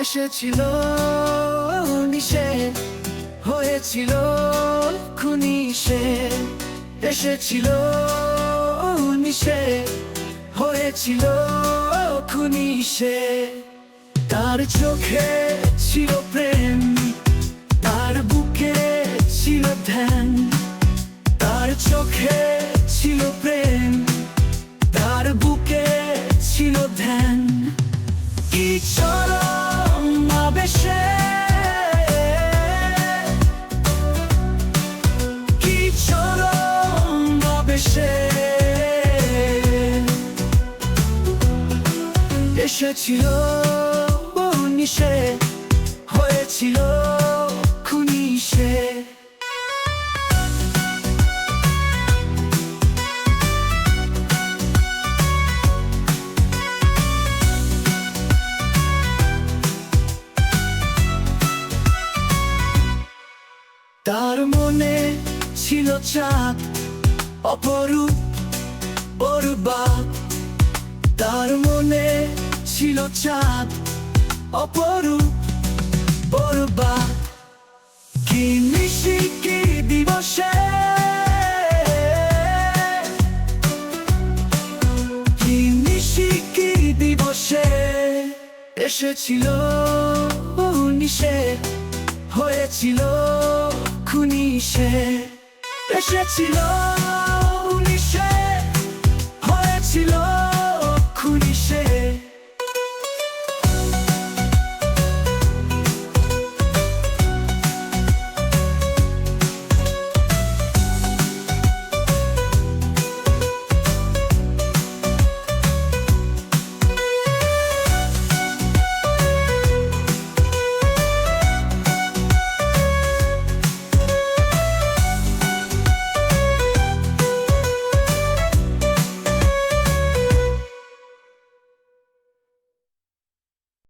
এসেছিল নিশে হয়েছিল, খুনি সে। এসেছিল নিশে হয়েছিল, খুনি সে। তার চোখে ছিল প্রেম, তার বুকে ছিল ধ্যান। তার চোখে ছিল প্রেম, তার বুকে ছিল ধ্যান। কি এসেছিল নিশে হয়েছিল খুনি সে। তার মনে ছিল চাঁদ অপরূপ বরবা তার মনে চাঁদ, অপরূপ বরবা কি মিশি কি দিবসে? কি মিশি কি দিবসে? এসেছিল নিশে হয়েছিল খুনি সে এসেছিল